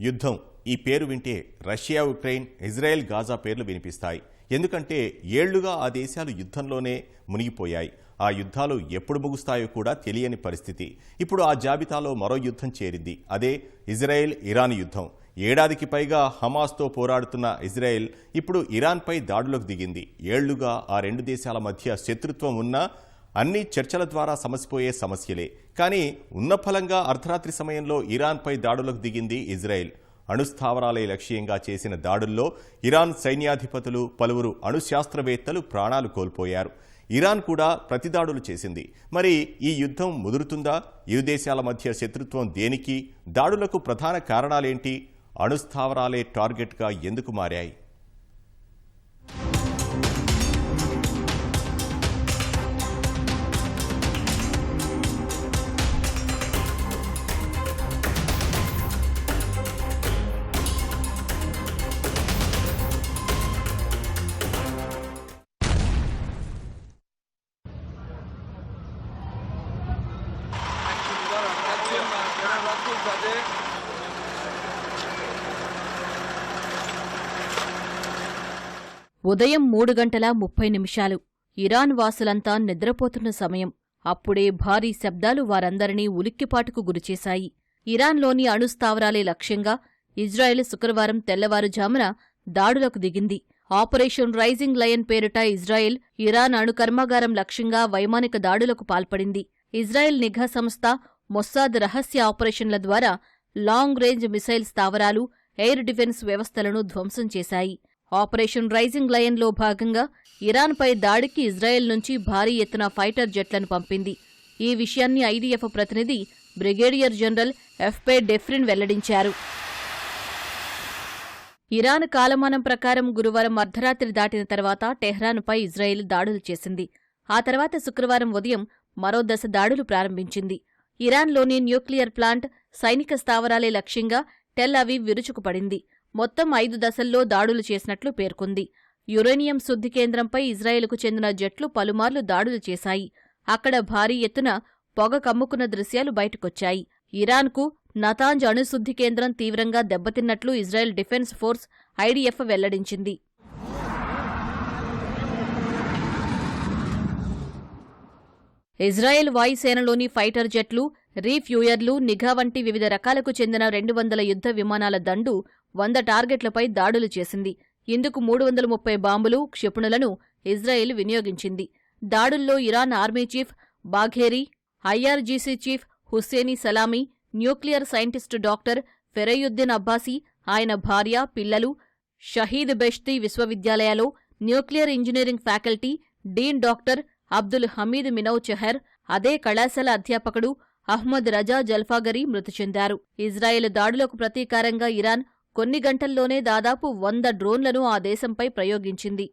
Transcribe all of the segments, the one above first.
యుద్ధం. ఈ పేరు వింటే రష్యా ఉక్రెయిన్ ఇజ్రాయెల్ గాజా పేర్లు వినిపిస్తాయి. ఎందుకంటే ఏళ్ళుగా ఆ దేశాలు యుద్ధంలోనే మునిగిపోయాయి. ఆ యుద్ధాలు ఎప్పుడు ముగుస్తాయో కూడా తెలియని పరిస్థితి. ఇప్పుడు ఆ జాబితాలో మరో యుద్ధం చేరింది. అదే ఇజ్రాయెల్ ఇరాన్ యుద్ధం. ఏడాదికి పైగా హమాస్తో పోరాడుతున్న ఇజ్రాయెల్ ఇప్పుడు ఇరాన్పై దాడులకు దిగింది. ఏళ్ళుగా ఆ రెండు దేశాల మధ్య శత్రుత్వం ఉన్నా అన్ని చర్చల ద్వారా సమసిపోయే సమస్యలే. కానీ ఉన్న ఫలంగా అర్ధరాత్రి సమయంలో ఇరాన్పై దాడులకు దిగింది ఇజ్రాయెల్. అణుస్థావరాలే లక్ష్యంగా చేసిన దాడుల్లో ఇరాన్ సైన్యాధిపతులు పలువురు అణుశాస్త్రవేత్తలు ప్రాణాలు కోల్పోయారు. ఇరాన్ కూడా ప్రతిదాడులు చేసింది. మరి ఈ యుద్ధం ముదురుతుందా? ఇరు దేశాల మధ్య శత్రుత్వం దేనికి? దాడులకు ప్రధాన కారణాలేంటి? అణుస్థావరాలే టార్గెట్గా ఎందుకు మారాయి? ఉదయం మూడు గంటల ముప్పై నిమిషాలు. ఇరాన్ వాసులంతా నిద్రపోతున్న సమయం. అప్పుడే భారీ శబ్దాలు వారందరినీ ఉలిక్కిపాటుకు గురిచేశాయి. ఇరాన్లోని అణుస్థావరాలే లక్ష్యంగా ఇజ్రాయెల్ శుక్రవారం తెల్లవారుజామున దాడులకు దిగింది. ఆపరేషన్ రైజింగ్ లయన్ పేరిట ఇజ్రాయెల్ ఇరాన్ అణు కర్మాగారం లక్ష్యంగా వైమానిక దాడులకు పాల్పడింది. ఇజ్రాయెల్ నిఘా సంస్థ మొస్సాద్ రహస్య ఆపరేషన్ల ద్వారా లాంగ్ రేంజ్ మిసైల్ స్థావరాలు ఎయిర్ డిఫెన్స్ వ్యవస్థలను ధ్వంసం చేశాయి. ఆపరేషన్ రైజింగ్ లయన్లో భాగంగా ఇరాన్పై దాడికి ఇజ్రాయెల్ నుంచి భారీ ఎత్తున ఫైటర్ జెట్లను పంపింది. ఈ విషయాన్ని ఐడీఎఫ్ ప్రతినిధి బ్రిగేడియర్ జనరల్ ఎఫ్పే డెఫ్రిన్ వెల్లడించారు. ఇరాన్ కాలమానం ప్రకారం గురువారం అర్ధరాత్రి దాటిన తర్వాత టెహ్రాన్పై ఇజ్రాయెల్ దాడులు చేసింది. ఆ తర్వాత శుక్రవారం ఉదయం మరో దశ దాడులు ప్రారంభించింది. ఇరాన్లోని న్యూక్లియర్ ప్లాంట్ సైనిక స్థావరాలే లక్ష్యంగా టెల్ అవీవ్ విరుచుకుపడింది. మొత్తం ఐదు దశల్లో దాడులు చేసినట్లు పేర్కొంది. యురేనియం శుద్ధి కేంద్రంపై ఇజ్రాయెల్కు చెందిన జట్లు పలుమార్లు దాడులు చేశాయి. అక్కడ భారీ ఎత్తున పొగ కమ్ముకున్న దృశ్యాలు బయటకొచ్చాయి. ఇరాన్కు నతాంజ్ అణుశుద్ధి కేంద్రం తీవ్రంగా దెబ్బతిన్నట్లు ఇజ్రాయెల్ డిఫెన్స్ ఫోర్స్ ఐడీఎఫ్ వెల్లడించింది. ఇజ్రాయెల్ వాయుసేనలోని ఫైటర్ జెట్లు రీఫ్యూయర్లు నిఘా వంటి వివిధ రకాలకు చెందిన రెండు వందల యుద్ధ విమానాల దండు వంద టార్గెట్లపై దాడులు చేసింది. ఇందుకు మూడు వందల ముప్పై బాంబులు క్షిపణులను ఇజ్రాయెల్ వినియోగించింది. దాడుల్లో Iran army chief Bagheri IRGC chief Hosseini Salami nuclear scientist doctor Fereydoun Abbasi ఆయన భార్య పిల్లలు Shahid Beheshti విశ్వవిద్యాలయాలో nuclear engineering faculty dean doctor Abdul Hamid Minouchehr అదే కళాశాల అధ్యాపకుడు అహ్మద్ రజా జల్ఫాగరీ మృతి చెందారు. ఇజ్రాయెల్ దాడులకు ప్రతీకారంగా ఇరాన్ కొన్ని గంటల్లోనే దాదాపు వంద డ్రోన్లను ఆ దేశంపై ప్రయోగించింది.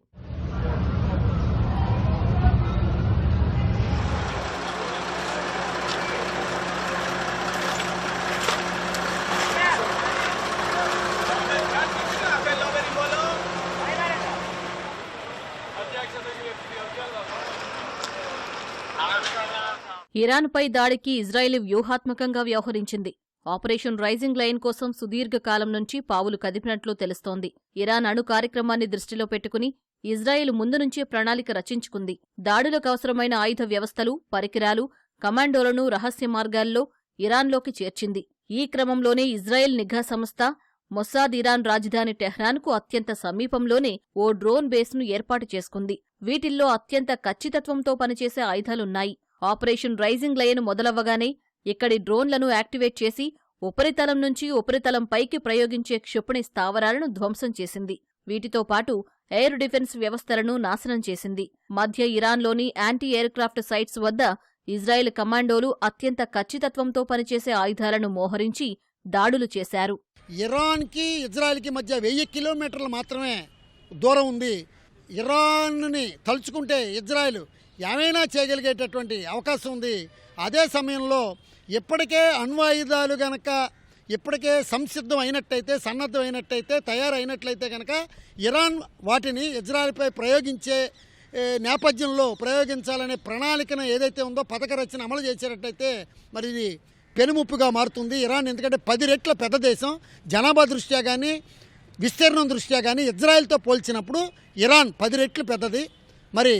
ఇరాన్పై దాడికి ఇజ్రాయెల్ వ్యూహాత్మకంగా వ్యవహరించింది. ఆపరేషన్ రైజింగ్ లైన్ కోసం సుదీర్ఘకాలం నుంచి పావులు కదిపినట్లు తెలుస్తోంది. ఇరాన్ అణు కార్యక్రమాన్ని దృష్టిలో పెట్టుకుని ఇజ్రాయెల్ ముందు నుంచే ప్రణాళిక రచించుకుంది. దాడులకు అవసరమైన ఆయుధ వ్యవస్థలు పరికరాలు కమాండోలను రహస్య మార్గాల్లో ఇరాన్లోకి చేర్చింది. ఈ క్రమంలోనే ఇజ్రాయెల్ నిఘా సంస్థ మొస్సాద్ ఇరాన్ రాజధాని టెహ్రాన్కు అత్యంత సమీపంలోనే ఓ డ్రోన్ బేస్ను ఏర్పాటు చేసుకుంది. వీటిల్లో అత్యంత ఖచ్చితత్వంతో పనిచేసే ఆయుధాలున్నాయి. ఆపరేషన్ రైజింగ్ లయన్ మొదలవ్వగానే ఇక్కడి డ్రోన్లను యాక్టివేట్ చేసి ఉపరితలం నుంచి ఉపరితలం పైకి ప్రయోగించే క్షిపణి స్థావరాలను ధ్వంసం చేసింది. వీటితో పాటు ఎయిర్ డిఫెన్స్ వ్యవస్థలను నాశనం చేసింది. మధ్య ఇరాన్లోని యాంటీ ఎయిర్క్రాఫ్ట్ సైట్స్ వద్ద ఇజ్రాయెల్ కమాండోలు అత్యంత ఖచ్చితత్వంతో పనిచేసే ఆయుధాలను మోహరించి దాడులు చేశారు. ఇరాన్కి ఇజ్రాయెల్కి మధ్య వెయ్యి కిలోమీటర్లు మాత్రమే దూరం ఉంది. ఇరాన్ని తలుచుకుంటే ఇజ్రాయెల్ ఏమైనా చేయగలిగేటటువంటి అవకాశం ఉంది. అదే సమయంలో ఇప్పటికే అణ్వాయుధాలు గనక ఇప్పటికే సంసిద్ధం అయినట్టయితే సన్నద్ధం అయినట్టయితే తయారైనట్లయితే కనుక ఇరాన్ వాటిని ఇజ్రాయెల్పై ప్రయోగించే నేపథ్యంలో ప్రయోగించాలనే ప్రణాళికను ఏదైతే ఉందో పథక రచన అమలు చేసేటట్టయితే మరి ఇది పెనుముప్పుగా మారుతుంది. ఇరాన్ ఎందుకంటే పది రెట్ల పెద్ద దేశం. జనాభా దృష్ట్యా కానీ విస్తీర్ణం దృష్ట్యా కానీ ఇజ్రాయెల్తో పోల్చినప్పుడు ఇరాన్ పది రెట్లు పెద్దది. మరి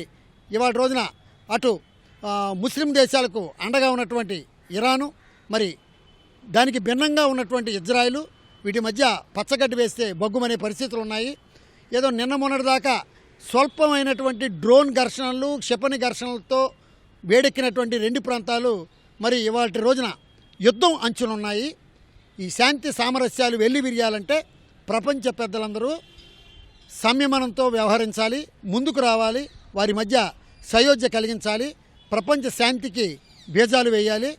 ఇవాళ రోజున అటు ముస్లిం దేశాలకు అండగా ఉన్నటువంటి ఇరాను మరి దానికి భిన్నంగా ఉన్నటువంటి ఇజ్రాయిలు వీటి మధ్య పచ్చగడ్డి వేస్తే బొగ్గుమనే పరిస్థితులు ఉన్నాయి. ఏదో నిన్న మొన్నటి దాకా స్వల్పమైనటువంటి డ్రోన్ ఘర్షణలు క్షిపణి ఘర్షణలతో వేడెక్కినటువంటి రెండు ప్రాంతాలు మరి ఇవాటి రోజున యుద్ధం అంచులున్నాయి ఈ శాంతి సామరస్యాలు వెళ్ళి విరియాలంటే ప్రపంచ పెద్దలందరూ సంయమనంతో వ్యవహరించాలి ముందుకు రావాలి. వారి మధ్య సయోధ్య కలిగించాలి. ప్రపంచ శాంతికి బీజాలు వేయాలి.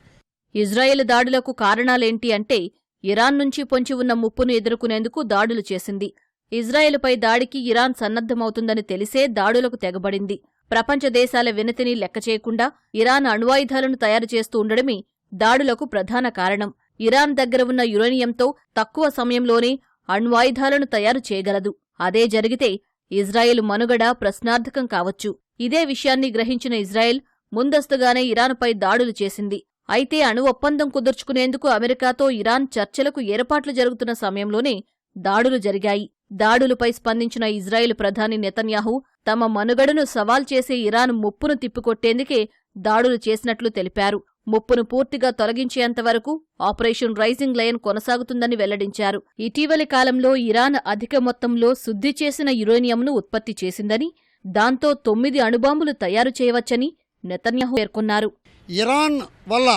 ఇజ్రాయెల్ దాడులకు కారణాలేంటి అంటే ఇరాన్ నుంచి పొంచి ఉన్న ముప్పును ఎదుర్కొనేందుకు దాడులు చేసింది. ఇజ్రాయెల్పై దాడికి ఇరాన్ సన్నద్ధమవుతుందని తెలిసే దాడులకు తెగబడింది. ప్రపంచ దేశాల వినతిని లెక్క చేయకుండా ఇరాన్ అణ్వాయుధాలను తయారు చేస్తూ ఉండడమే దాడులకు ప్రధాన కారణం. ఇరాన్ దగ్గర ఉన్న యురేనియంతో తక్కువ సమయంలోనే అణ్వాయుధాలను తయారు చేయగలదు. అదే జరిగితే ఇజ్రాయెల్ మనుగడ ప్రశ్నార్థకం కావచ్చు. ఇదే విషయాన్ని గ్రహించిన ఇజ్రాయెల్ ముందస్తుగానే ఇరాన్పై దాడులు చేసింది. అయితే అణు ఒప్పందం కుదుర్చుకునేందుకు అమెరికాతో ఇరాన్ చర్చలకు ఏర్పాట్లు జరుగుతున్న సమయంలోనే దాడులు జరిగాయి. దాడులపై స్పందించిన ఇజ్రాయెల్ ప్రధాని నెతన్యాహు తమ మనుగడను సవాల్ చేసే ఇరాన్ ముప్పును తిప్పికొట్టేందుకే దాడులు చేసినట్లు తెలిపారు. ముప్పును పూర్తిగా తొలగించేంతవరకు ఆపరేషన్ రైజింగ్ లయన్ కొనసాగుతుందని వెల్లడించారు. ఇటీవలి కాలంలో ఇరాన్ అధిక మొత్తంలో శుద్ధి చేసిన యురేనియంను ఉత్పత్తి చేసిందని దాంతో తొమ్మిది అణుబాంబులు తయారు చేయవచ్చని నెతన్యాహు పేర్కొన్నారు. ఇరాన్ వల్ల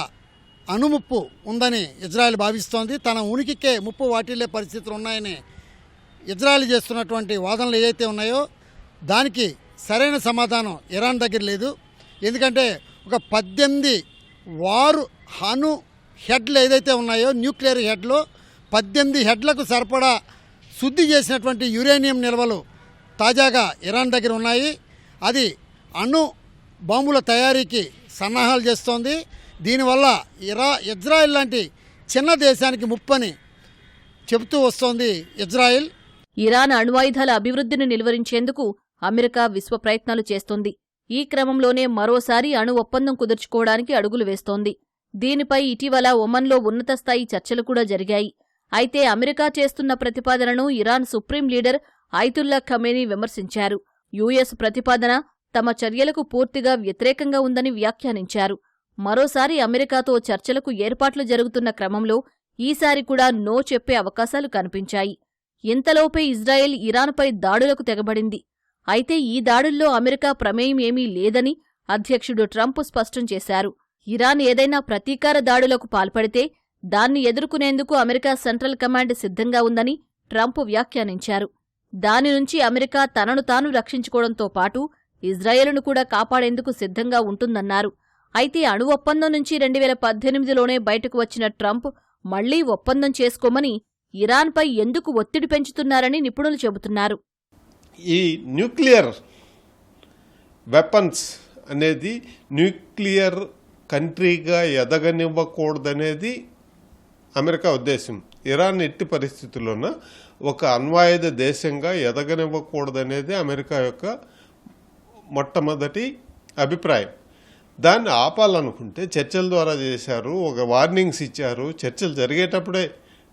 అణుముప్పు ఉందని ఇజ్రాయెల్ భావిస్తోంది. తన ఉనికికే ముప్పు వాటిల్లే పరిస్థితులు ఉన్నాయని ఇజ్రాయెల్ చేస్తున్నటువంటి వాదనలు ఏవైతే ఉన్నాయో దానికి సరైన సమాధానం ఇరాన్ దగ్గర లేదు. ఎందుకంటే ఒక పద్దెనిమిది వారు అణు హెడ్లు ఏదైతే ఉన్నాయో న్యూక్లియర్ హెడ్లు పద్దెనిమిది హెడ్లకు సరిపడా శుద్ధి చేసినటువంటి యురేనియం నిల్వలు తాజాగా ఇరాన్ దగ్గర ఉన్నాయి. అది అణు బాంబుల తయారీకి సన్నాహాలు చేస్తోంది. దీనివల్ల ఇరా ఇజ్రాయెల్ లాంటి చిన్న దేశానికి ముప్పని చెబుతూ వస్తోంది ఇజ్రాయెల్. ఇరాన్ అణ్వాయుధాల అభివృద్ధిని నిలువరించేందుకు అమెరికా విశ్వ ప్రయత్నాలు చేస్తోంది. ఈ క్రమంలోనే మరోసారి అణు ఒప్పందం కుదుర్చుకోవడానికి అడుగులు వేస్తోంది. దీనిపై ఇటీవల ఒమన్లో ఉన్నత స్థాయి చర్చలు కూడా జరిగాయి. అయితే అమెరికా చేస్తున్న ప్రతిపాదనను Iran supreme leader Ayatollah Khamenei విమర్శించారు. యుఎస్ ప్రతిపాదన తమ చర్యలకు పూర్తిగా వ్యతిరేకంగా ఉందని వ్యాఖ్యానించారు. మరోసారి అమెరికాతో చర్చలకు ఏర్పాట్లు జరుగుతున్న క్రమంలో ఈసారి కూడా నో చెప్పే అవకాశాలు కనిపించాయి. ఇంతలోపే ఇజ్రాయెల్ ఇరాన్పై దాడులకు తెగబడింది. అయితే ఈ దాడుల్లో అమెరికా ప్రమేయం ఏమీ లేదని అధ్యక్షుడు ట్రంప్ స్పష్టం చేశారు. ఇరాన్ ఏదైనా ప్రతీకార దాడులకు పాల్పడితే దాన్ని ఎదుర్కొనేందుకు అమెరికా సెంట్రల్ కమాండ్ సిద్ధంగా ఉందని ట్రంప్ వ్యాఖ్యానించారు. దాని నుంచి అమెరికా తనను తాను రక్షించుకోవడంతో పాటు ఇజ్రాయెల్ను కూడా కాపాడేందుకు సిద్ధంగా ఉంటుందన్నారు. అయితే అణు ఒప్పందం నుంచి రెండు వేల పద్దెనిమిదిలోనే బయటకు వచ్చిన ట్రంప్ మళ్ళీ ఒప్పందం చేసుకోమని ఇరాన్పై ఎందుకు ఒత్తిడి పెంచుతున్నారని నిపుణులు చెబుతున్నారు. ఈ న్యూక్లియర్ వెపన్స్ అనేది న్యూక్లియర్ కంట్రీగా ఎదగనివ్వకూడదనేది అమెరికా ఉద్దేశం. ఇరాన్ ఎట్టి పరిస్థితుల్లోన ఒక అణ్వాయుధ దేశంగా ఎదగనివ్వకూడదనేది అమెరికా యొక్క మొట్టమొదటి అభిప్రాయం. దాన్ని ఆపాలనుకుంటే చర్చల ద్వారా చేశారు ఒక వార్నింగ్స్ ఇచ్చారు చర్చలు జరిగేటప్పుడే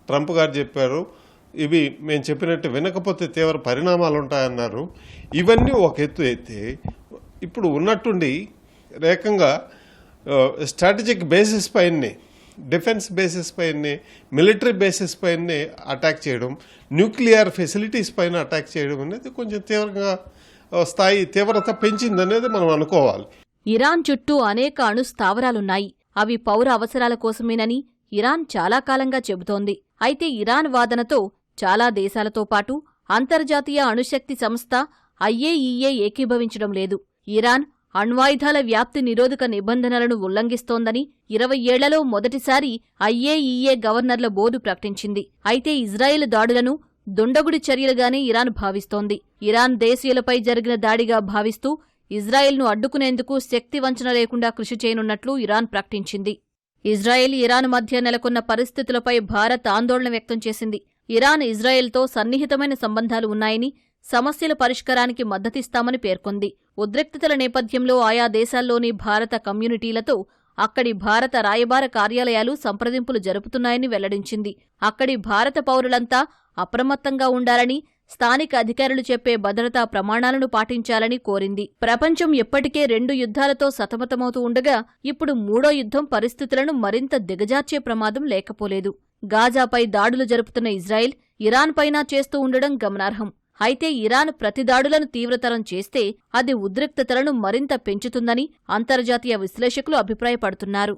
ట్రంప్ గారు చెప్పారు ఇవి మేము చెప్పినట్టు వినకపోతే తీవ్ర పరిణామాలు ఉంటాయన్నారు ఇవన్నీ ఒక ఎత్తు అయితే ఇప్పుడు ఉన్నట్టుండి ఏకంగా స్ట్రాటజిక్ బేసిస్ పైనే డిఫెన్స్ బేసిస్ పైనే మిలిటరీ బేసిస్ పైనే అటాక్ చేయడం న్యూక్లియర్ ఫెసిలిటీస్ పైన అటాక్ చేయడం అనేది కొంచెం తీవ్రంగా స్థాయి తీవ్రత పెంచిందనేది మనం అనుకోవాలి. ఇరాన్ చుట్టూ అనేక అణు స్థావరాలున్నాయి అవి పౌర అవసరాల కోసమేనని ఇరాన్ చాలా కాలంగా చెబుతోంది. అయితే ఇరాన్ వాదనతో చాలా దేశాలతో పాటు అంతర్జాతీయ అణుశక్తి సంస్థ ఐఏఈఏ ఏకీభవించడం లేదు. ఇరాన్ అణ్వాయుధాల వ్యాప్తి నిరోధక నిబంధనలను ఉల్లంఘిస్తోందని ఇరవై ఏళ్ళలో మొదటిసారి ఐఏఈఏ గవర్నర్ల బోర్డు ప్రకటించింది. అయితే ఇజ్రాయెల్ దాడులను దుండగుడి చర్యలుగానే ఇరాన్ భావిస్తోంది. ఇరాన్ దేశీయులపై జరిగిన దాడిగా భావిస్తూ ఇజ్రాయెల్ను అడ్డుకునేందుకు శక్తి వంచన లేకుండా కృషి చేయనున్నట్లు ఇరాన్ ప్రకటించింది. ఇజ్రాయెల్ ఇరాన్ మధ్య నెలకొన్న పరిస్థితులపై భారత్ ఆందోళన వ్యక్తం చేసింది. ఇరాన్ ఇజ్రాయెల్తో సన్నిహితమైన సంబంధాలు ఉన్నాయని సమస్యల పరిష్కారానికి మద్దతిస్తామని పేర్కొంది. ఉద్రిక్తతల నేపథ్యంలో ఆయా దేశాల్లోని భారత కమ్యూనిటీలతో అక్కడి భారత రాయబార కార్యాలయాలు సంప్రదింపులు జరుపుతున్నాయని వెల్లడించింది. అక్కడి భారత పౌరులంతా అప్రమత్తంగా ఉండాలని స్థానిక అధికారులు చెప్పే భద్రతా ప్రమాణాలను పాటించాలని కోరింది. ప్రపంచం ఎప్పటికే రెండు యుద్ధాలతో సతమతమవుతూ ఉండగా ఇప్పుడు మూడో యుద్ధం పరిస్థితులను మరింత దిగజార్చే ప్రమాదం లేకపోలేదు. గాజాపై దాడులు జరుపుతున్న ఇజ్రాయెల్ ఇరాన్ పైన చేస్తూ ఉండడం గమనార్హం. అయితే ఇరాన్ ప్రతిదాడులను తీవ్రతరం చేస్తే అది ఉద్రిక్తతలను మరింత పెంచుతుందని అంతర్జాతీయ విశ్లేషకులు అభిప్రాయపడుతున్నారు.